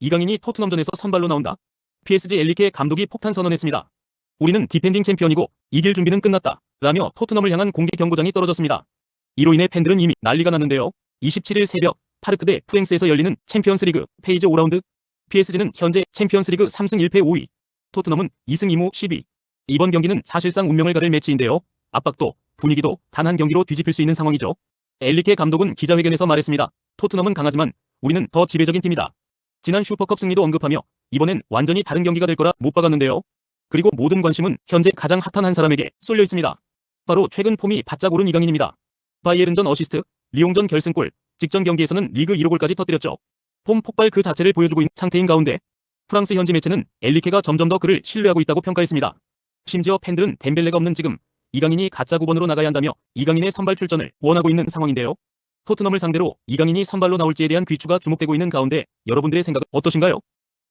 이강인이 토트넘전에서 선발로 나온다. PSG 엘리케 감독이 폭탄 선언했습니다. 우리는 디펜딩 챔피언이고 이길 준비는 끝났다. 라며 토트넘을 향한 공개 경고장이 떨어졌습니다. 이로 인해 팬들은 이미 난리가 났는데요. 27일 새벽 파르크 대 프랭스에서 열리는 챔피언스리그 페이지 5라운드 PSG는 현재 챔피언스리그 3승 1패 5위 토트넘은 2승 2무 10위 이번 경기는 사실상 운명을 가릴 매치인데요. 압박도 분위기도 단 한 경기로 뒤집힐 수 있는 상황이죠. 엘리케 감독은 기자회견에서 말했습니다. 토트넘은 강하지만 우리는 더 지배적인 팀이다. 지난 슈퍼컵 승리도 언급하며 이번엔 완전히 다른 경기가 될 거라 못 박았는데요. 그리고 모든 관심은 현재 가장 핫한 한 사람에게 쏠려 있습니다. 바로 최근 폼이 바짝 오른 이강인입니다. 바이에른전 어시스트, 리옹전 결승골, 직전 경기에서는 리그 1호골까지 터뜨렸죠. 폼 폭발 그 자체를 보여주고 있는 상태인 가운데 프랑스 현지 매체는 엘리케가 점점 더 그를 신뢰하고 있다고 평가했습니다. 심지어 팬들은 덴벨레가 없는 지금 이강인이 가짜 9번으로 나가야 한다며 이강인의 선발 출전을 원하고 있는 상황인데요. 토트넘을 상대로 이강인이 선발로 나올지에 대한 귀추가 주목되고 있는 가운데 여러분들의 생각은 어떠신가요?